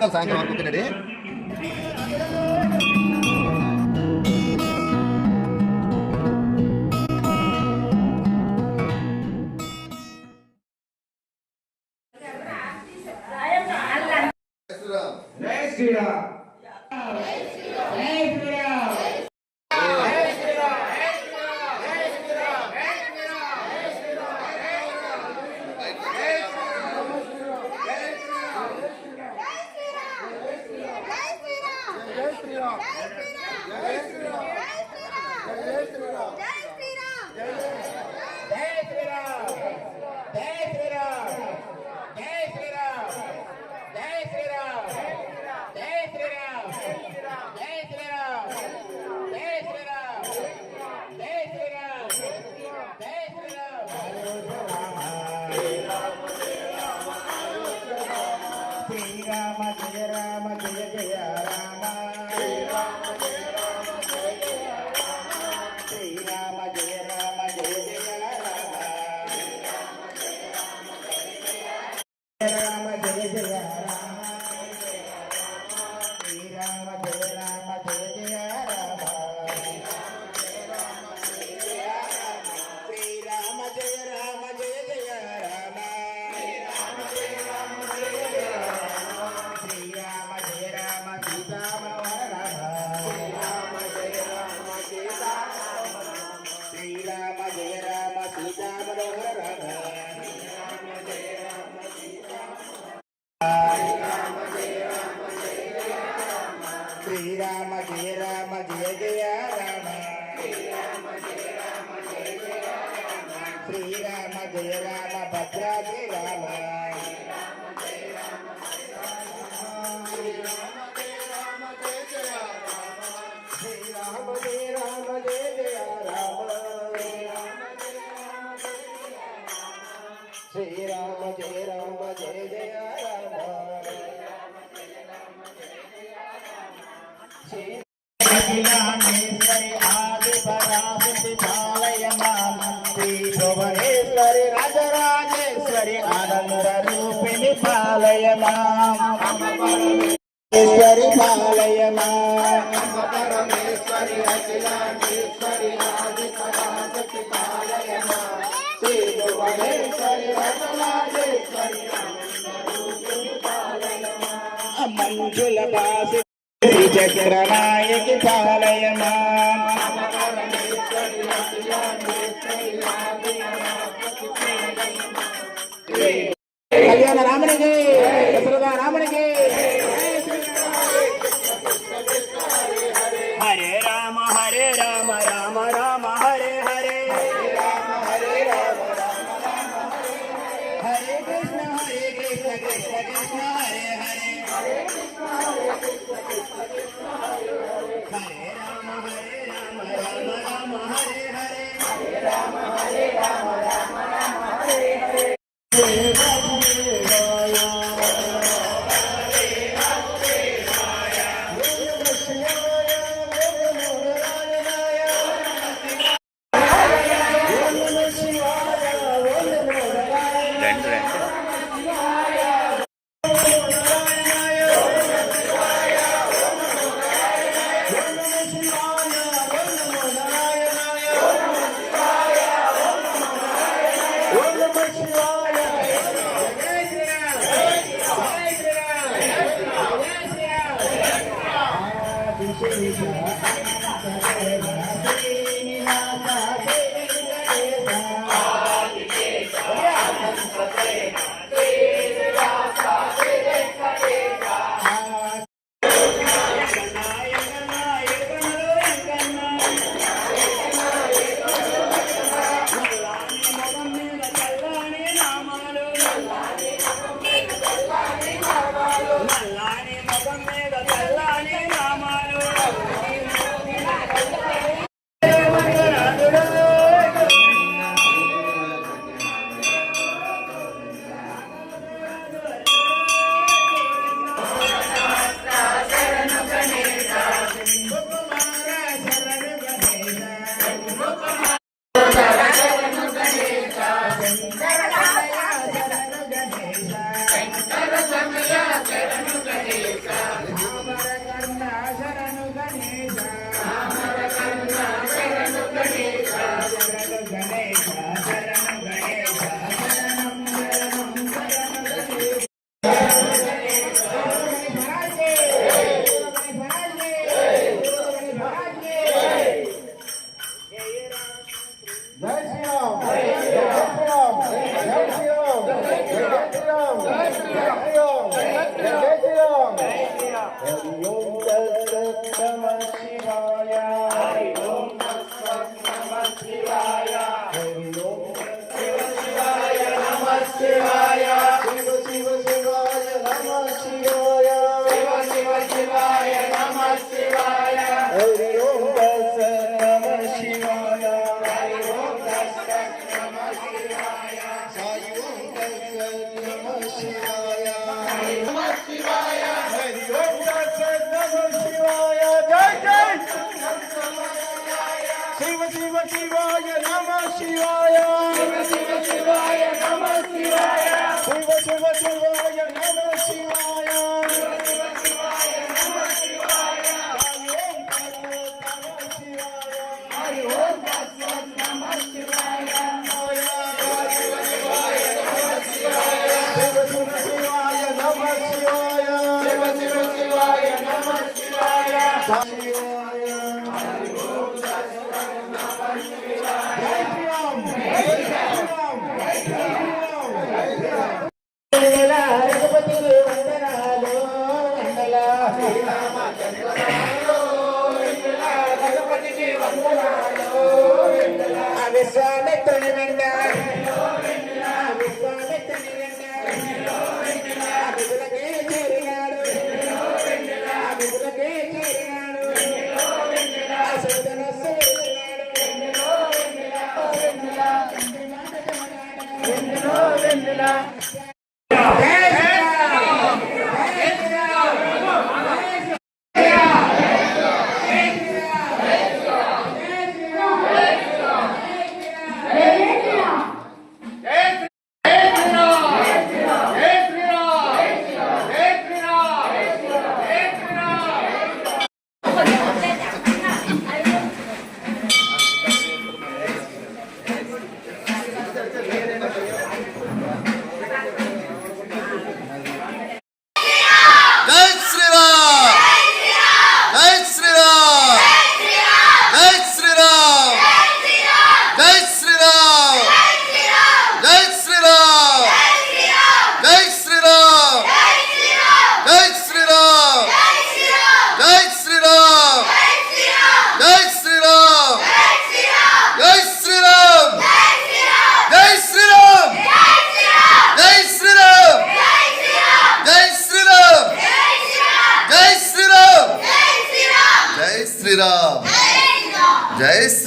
సాయంత్రం అనుకుంటున్నాడే జయ రామ జయ జయ రామ ఆది పరాశక్తి రాజరాజేశ్వరి ఆనంద రూపిణి పాలయ మామేశ్వరి పరమేశ్వరి అఖిలాండేశ్వరి చక్రనాయకి పాలయమా? కళ్యాణ రామునికి దశరథ రామునికి. जय नमः शिवाय విశ్వామిత్రుని వెంట విశ్వామిత్రుని వెంట విధులకే చేరినాడు విధులకే చేరినాడు సూదనస్సు వెండిలా వెండిలా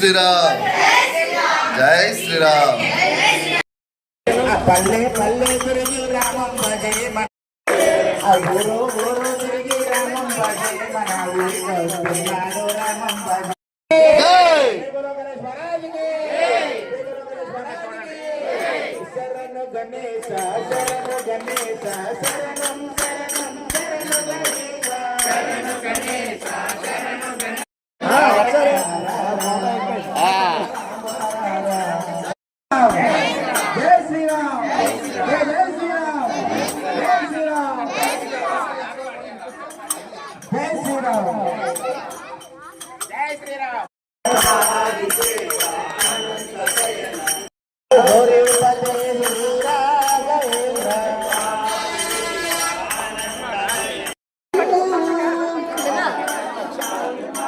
శ్రీరామ్. జై శ్రీరామ్. పల్లె పల్లె తిరిగి రామం భజే మన ఊరు గణేశ శరణ గణేశ శరణం శరణం శరణ గణేశ శరణ గణేశ శరణ గణేశ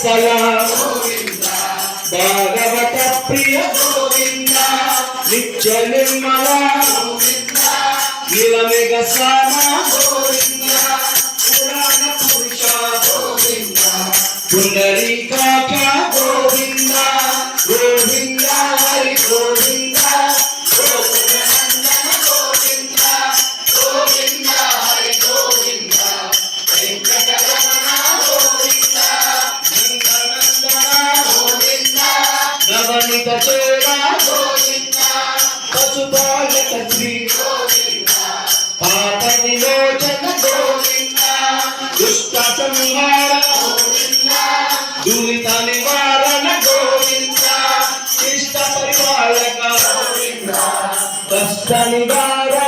గోపాల భాగవత ప్రియ నిత్య నిర్మల నిలమెగ సార నివారణ గోవింద ఇష్ట పరిపాలక గోవింద. కష్ట నివారణ